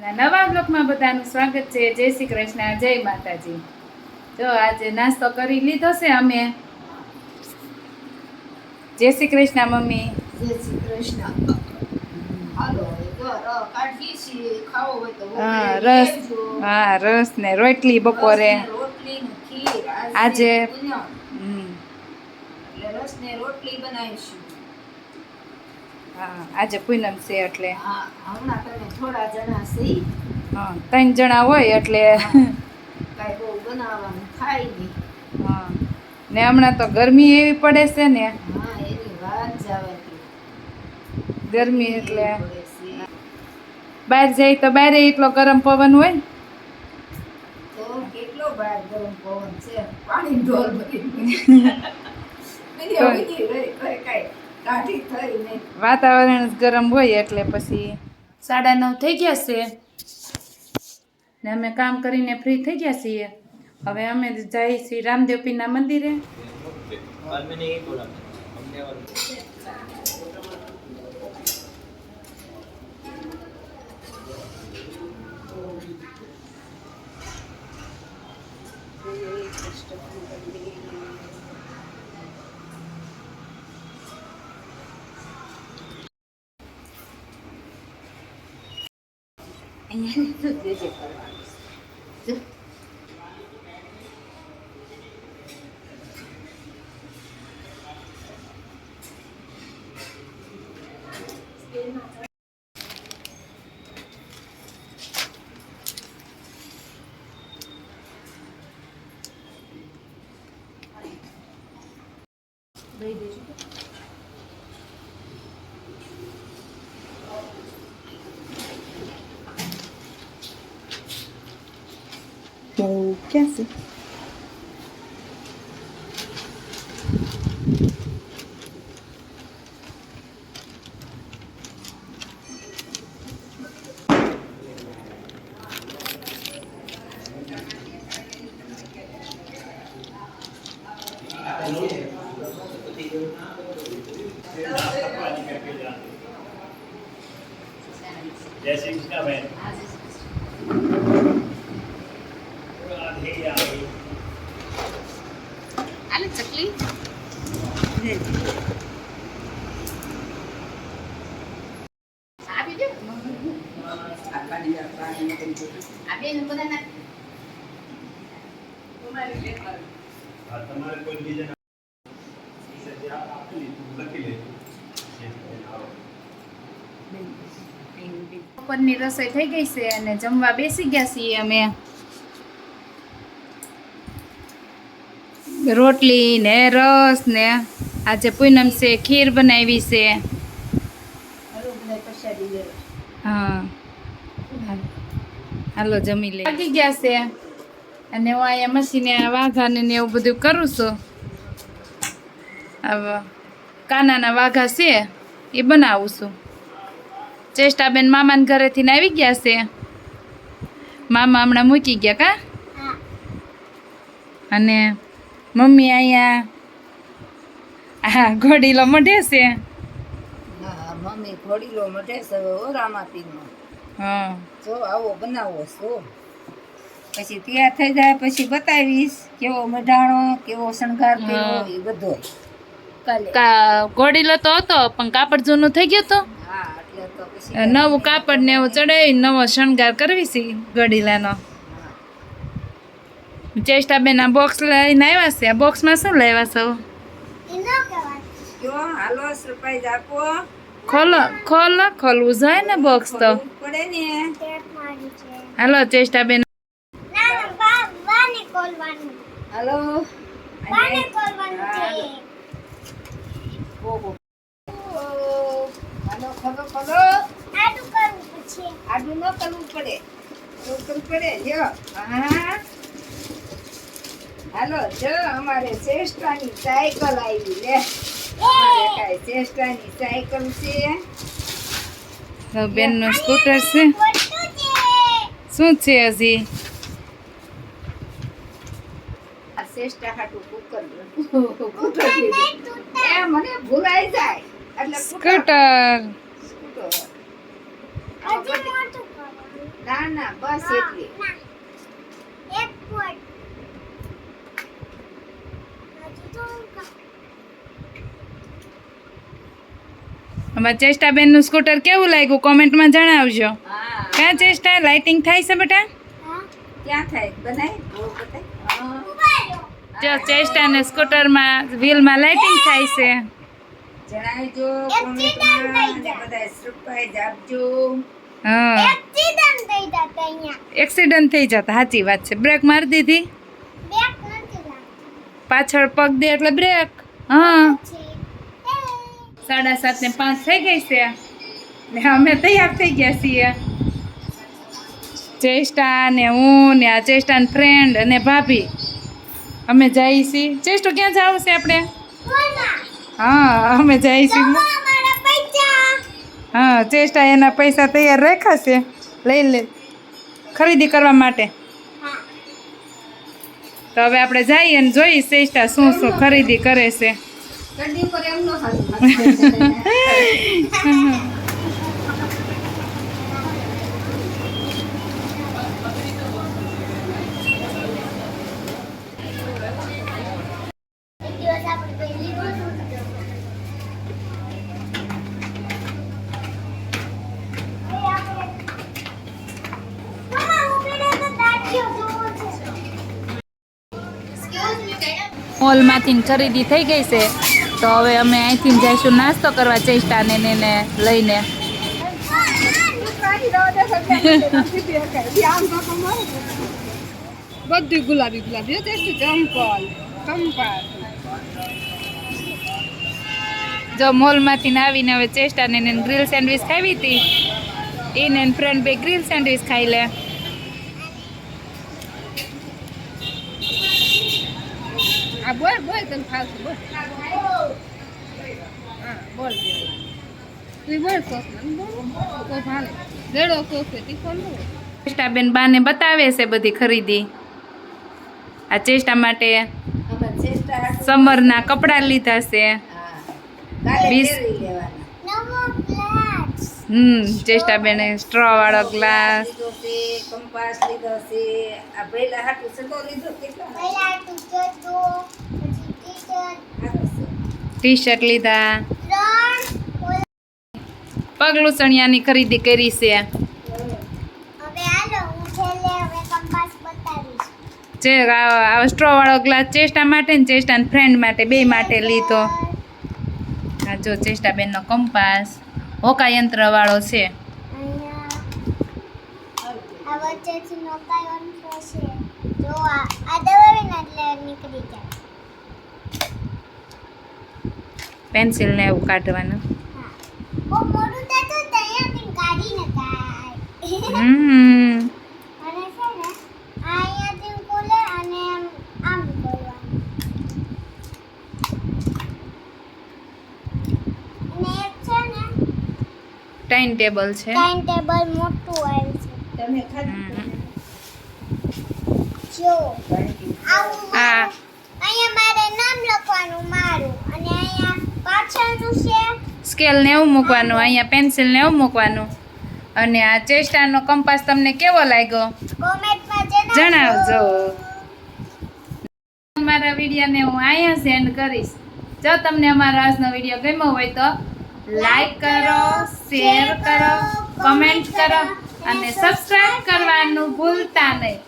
ના નવા બ્લોકમાં બધાનું સ્વાગત છે. જય શ્રી કૃષ્ણ જય માતાજી. જો આજે નાસ્તો કરી લીધો છે અમે. જય શ્રી કૃષ્ણ મમ્મી. જય શ્રી કૃષ્ણ. રસ હા રસ ને રોટલી બપોરે. આજે- રસ ને રોટલી બનાવીશું. આજે પૂનમ છે એટલે. હા હમણાં તમે થોડા જણા સહી હા ત્રણ જણા હોય એટલે. કાંઈ બહુ બનાવવાનું થાય નહીં. હા ને હમણાં તો ગરમી એવી પડે છે ને. હા એની વાત જાવે ગરમી એટલે. બહાર જાય તો બહાર એટલો ગરમ પવન હોય. તો કેટલો બહાર ગરમ પવન છે? પાણી ઢોલ ભરી વાતાવરણ જ ગરમ હોય એટલે પછી સાડા નવ થઈ ગયા છે. ને અમે કામ કરીને ફ્રી થઈ ગયા છીએ. હવે અમે જઈએ છીએ રામદેવપીના મંદિરે. Thank you. 얘네도 늦을 거 야. 쓱. 얼마 que é assim. Yes, you can come in. આલે ચકલી બપોરની રસોઈ થઈ ગઈ છે અને જમવા બેસી ગયા છીએ અમે રોટલી ને રસ ને આજે પૂનમ છે ખીર બનાવી છે. હા. હાલો જમી લે. લાગી ગયા છે. અને હું અહીંયા મશીને વાઘાને ને એવું બધું કરું છું. હવે કાનાના વાઘા છે એ બનાવું છું. ચેષ્ટાબેન મામાના ઘરેથી ને આવી ગયા છે. મામા હમણાં મૂકી ગયા કા? અને મમ્મી અહીંયા હા ઘોડીલો મઢે છે? હા મમ્મી ઘોડીલો મઢે છે ઓ રામાપીરનો હા. જો આવો બનાવો છો. પછી તૈયાર થઈ જાય પછી બતાવીશ કેવો મઢાણો કેવો શણગાર કર્યો એ બધો. કાલે. ઘોડીલો તો હતો પણ કાપડ જૂનું થઈ ગયું તો? નવું કાપડ ને એવું ચડાવી નવો શણગાર કરવી છે ગડીલાનો ચેષ્ટાબેન આ બોક્સ લઈને આવ્યા છે આ બોક્સમાં શું લાવ્યા છો કયો હાલો સરપ્રાઈઝ આપો ખોલો ખોલો ખોલવું જોઈએ ને બોક્સ તો ખોલવું પડે ને હાલો ચેષ્ટાબેન હાલો. આડું ન કરવું પડે કરવું પડે જો હા હાલો જો અમારે શ્રેષ્ઠાની સાયકલ આવી લે. અમારે કાંઈ શ્રેષ્ઠાની સાયકલ છે? બેનનો સ્કૂટર છે. શું છે? હજી? આ શ્રેષ્ઠા હાટું કુકર કુકર. એ મને ભૂલાઈ જાય. એટલે સ્કૂટર. ના ના બસ એટલી ના એક પોટ હજુ તો કા- અમારા ચેષ્ટાબેનનું સ્કૂટર કેવું લાગ્યું? કોમેન્ટમાં જણાવજો. ક્યાં ચેષ્ટા? લાઇટિંગ થાય છે બેટા? હા. ક્યાં થાય? બનાય. જો ચેષ્ટાને સ્કૂટરમાં વ્હીલમાં લાઇટિંગ થાય છે. જણાવજો કોમેન્ટમાં થઈ અને જાય. બધા સરપ્રાઈઝ આપજો. હા. એક્સિડન્ટ થઈ જતા અહીંયા. એક્સિડન્ટ થઈ જતા સાચી વાત છે. બ્રેક મારી દીધી? પાછળ પગ દે એટલે બ્રેક હા સાડા સાત ને પાંચ થઈ ગઈ છે. ને અમે તૈયાર થઈ ગયા છીએ. ચેષ્ટા ને હું ને આ ચેષ્ટા ફ્રેન્ડ અને ભાભી. અમે જઈએ છીએ. ચેષ્ટો ક્યાં જવું છે આપણે? હા અમે જઈએ છીએ. હા ચેષ્ટા એના પૈસા તૈયાર રાખ્યા છે. લઈ લે ખરીદી કરવા માટે. તો હવે આપણે જઈએ અને જોઈએ ચેષ્ટા શું શું ખરીદી કરે છે. કડી પર એમ નો હાથ એક દિવસ આપણે કઈ લીધું હતું. એ આપણે- મમ્મા, હું પેલા તો દાઢીઓ જોઉં છું. Excuse me, madam. મોલમાંથી ખરીદી થઈ ગઈ છે તો હવે અમે અહીંથી જઈશું નાસ્તો કરવા ચેષ્ટાને ને લઈને. બધું ગુલાબી ગુલાબી. તેસ્ટ ચંપલ જો મોલમાંથી ને આવીને હવે ચેષ્ટાને એને ગ્રીલ સેન્ડવિચ ખાવી હતી. એને ફ્રેન્ડ બે ગ્રીલ સેન્ડવિચ ખાઈ લે. આ બોલ બોલ તને ફાવશે બોલ. બોલ તું બોલ સોસ તો ભાલે દેડો સોસ છે તીખો બાને બતાવે છે બધી ખરીદી. આ ચેષ્ટા માટે સમરના કપડાં લીધા છે. વીસ નવો glass. હમ સ્ટ્રો વાળો ગ્લાસ. કંપાસ ટી શર્ટ લીધા. પગલું ચણિયાની ખરીદી કરી છે. જે આ સ્ટ્રોવાળો ગ્લાસ ચેષ્ટા માટે ને ચેષ્ટા ફ્રેન્ડ માટે બે માટે લીધો. આ જો ચેષ્ટાબેનનો કંપાસ હોકા યંત્રવાળો છે. પેન્સિલ ને એવું કાઢવાનું હા. બહુ મોટું થતું તો અહીંયાથી કાઢી નખાય. હમ અને છે ને આ અહીંયાથી ખોલે અને આમ આમ ખોલવાનું અને એક છે ને ટાઈમ ટેબલ છે. ટાઈમ ટેબલ મોટું આવે છે. તમે ખાલી જો આ અહીંયા મારે નામ લખવાનું મારું. અને અહીંયા પાછળનું છે. સ્કેલ ને એવું મૂકવાનું અહીંયા પેન્સિલ ને એવું મૂકવાનું. અને આ ચેષ્ટાનો કંપાસ તમને કેવો લાગ્યો? જણાવજો. અમારા વિડીયોને હું અહીંયા સેન્ડ કરીશ. જો તમને અમારો આજનો વીડિયો ગમ્યો હોય તો લાઈક કરો શેર કરો કમેન્ટ કરો અને સબસ્ક્રાઈબ કરવાનું ભૂલતા નહીં.